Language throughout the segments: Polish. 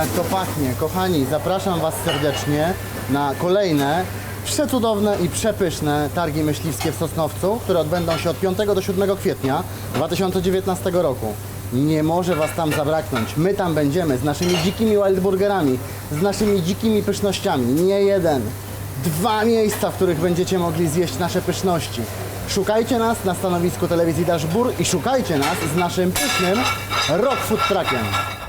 jak to pachnie. Kochani, zapraszam Was serdecznie na kolejne przecudowne i przepyszne targi myśliwskie w Sosnowcu, które odbędą się od 5 do 7 kwietnia 2019 roku. Nie może Was tam zabraknąć. My tam będziemy z naszymi dzikimi wildburgerami, z naszymi dzikimi pysznościami. Nie jeden, dwa miejsca, w których będziecie mogli zjeść nasze pyszności. Szukajcie nas na stanowisku telewizji Dashbur i szukajcie nas z naszym pysznym Rock Food Truckiem.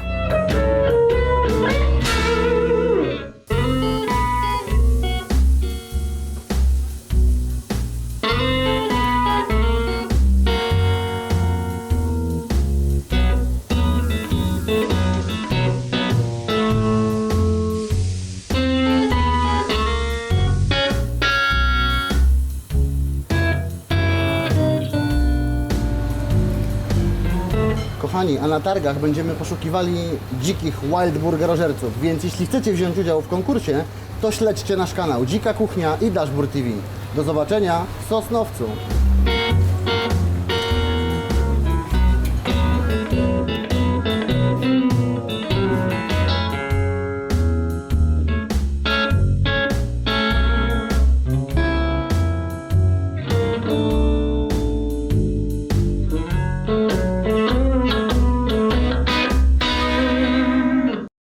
Kochani, a na targach będziemy poszukiwali dzikich wild burgerożerców, więc jeśli chcecie wziąć udział w konkursie, to śledźcie nasz kanał Dzika Kuchnia i Dashbur TV. Do zobaczenia w Sosnowcu.